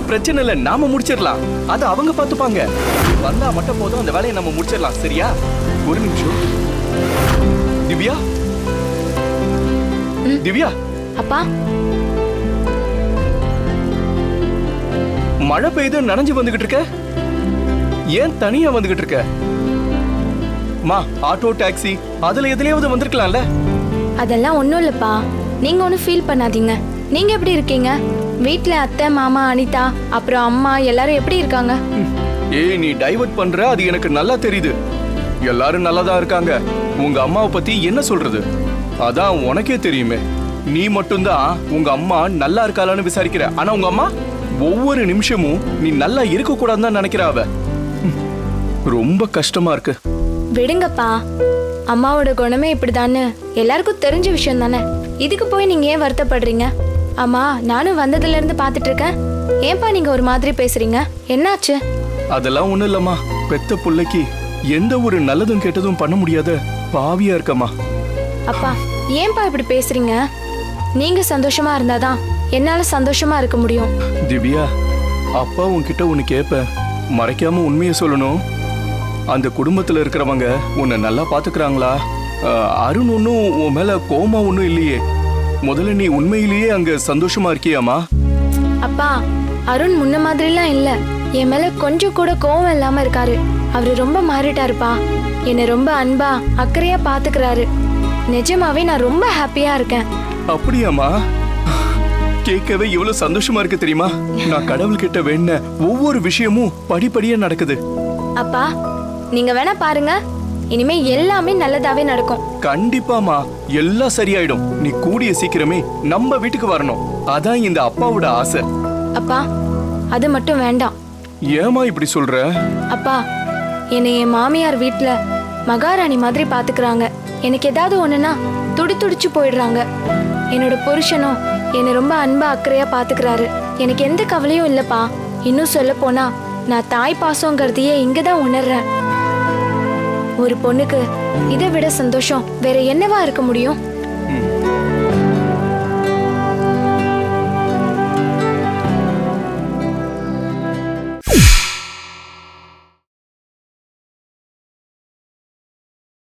பிரச்சனை இல்ல நாம முடிச்சிடலாம். அது அவங்க பாத்துப்பாங்க வந்தா மட்டும் போதும் அந்த வேலையை நம்ம முடிச்சிடலாம் சரியா? ஒரு நிமிஷம். திவ்யா? திவ்யா? அப்பா? மழை பெய்து நனைஞ்சு வந்துகிட்டு இருக்க? ஏன் தனியா வந்துகிட்டு இருக்க? மா ஆட்டோ டாக்ஸி அதுல எதுலயாவது வந்திருக்கலாம்ல? அதெல்லாம் ஒன்றும் இல்லைப்பா. நீங்க ஒன்றும் ஃபீல் பண்ணாதீங்க. நீங்க எப்படி இருக்கீங்க? வீட்ல அத்தை மாமா அனிதா அப்புறம் அம்மா எல்லாரும் எப்படி இருக்காங்க. ஏய் நீ டைவர்ட் பண்ற? அது எனக்கு நல்லா தெரியுது. எல்லாரும் நல்லா தான் இருக்காங்க. உங்க அம்மாவை பத்தி என்ன சொல்றது? அதான் உனக்கே தெரியுமே. நீ மட்டும்தான் உங்க அம்மா நல்லா இருக்காளான்னு விசாரிக்கிற. ஆனா உங்க அம்மா ஒவ்வொரு நிமிஷமும் நீ நல்லா இருக்க கூடாதுன்னு தான் நினைக்கிறா அவ. ரொம்ப கஷ்டமா இருக்கு. விடுங்கப்பா. அம்மாவோட குணமே இப்படிதான்னு எல்லாருக்கும் தெரிஞ்ச விஷயம் தானே? இதுக்கு போய் நீங்க ஏன் வருத்தப்படுறீங்க? அம்மா நானும் வந்ததுல இருந்து பாத்துட்டு இருக்கேன் ஏன்பா நீங்க ஒரு மாதிரி பேசுறீங்க? என்னாச்சு? அதெல்லாம் ஒண்ணும் இல்லம்மா. பெத்த புள்ளைக்கு எந்த ஒரு நல்லதும் கெட்டதும் பண்ண முடியாத பாவியா இருக்கம்மா. அப்பா ஏன்பா இப்படி பேசுறீங்க? நீங்க சந்தோஷமா இருந்தாதான் என்னால சந்தோஷமா இருக்க முடியும். திவ்யா அப்பா உன்கிட்ட ஒன்னு கேட்பேன் மறைக்காம உண்மையை சொல்லணும். அந்த குடும்பத்துல இருக்கிறவங்க உன்னை நல்லா பாத்துக்கிறாங்களா அருண் ஒன்றும் உன் மேல கோமா ஒன்றும் இல்லையே. முதல்ல நீ உண்மையிலேயே அங்க சந்தோஷமா இருக்கியாமா? அப்பா அருண் முன்ன மாதிரிலாம் இல்ல. என் மேல கொஞ்சம் கூட கோவம் இல்லாம இருக்காரு. அவரு ரொம்ப மாறிட்டாருப்பா. என்னை ரொம்ப அன்பா அக்கறையா பாத்துக்கிறாரு. நிஜமாவே நான் ரொம்ப ஹாப்பியா இருக்கேன். அப்படியாம்மா? கேட்கவே இவ்வளவு சந்தோஷமா இருக்கு தெரியுமா? நான் கடவுள்கிட்ட வேண்ட ஒவ்வொரு விஷயமும் படிப்படியா நடக்குது. அப்பா நீங்க வேணா பாருங்க. இனிமே எல்லாமே நல்லதாவே நடக்கும். கண்டிப்பாமா எல்லாம் சரியாயிடும். நீ கூடிய சீக்கிரமே நம்ம வீட்டுக்கு வரணும். அதான் இந்த அப்பாவோட ஆசை. அப்பா அது மட்டும் வேண்டாம். ஏமா இப்படி சொல்ற? அப்பா என்னை என் மாமியார் வீட்ல மகாராணி மாதிரி பாத்துக்கிறாங்க. எனக்கு ஏதாவது ஒண்ணுனா துடி துடிச்சு போயிடுறாங்க. என்னோட புருஷனும் என்னை ரொம்ப அன்பா அக்கறையா பாத்துக்கிறாரு. எனக்கு எந்த கவலையும் இல்லப்பா. இன்னும் சொல்ல போனா நான் தாய் பாசங்கிறதையே இங்கதான் உணர்றேன். ஒரு பொண்ணுக்கு இதை விட சந்தோஷம் வேற என்னவா இருக்க முடியும்?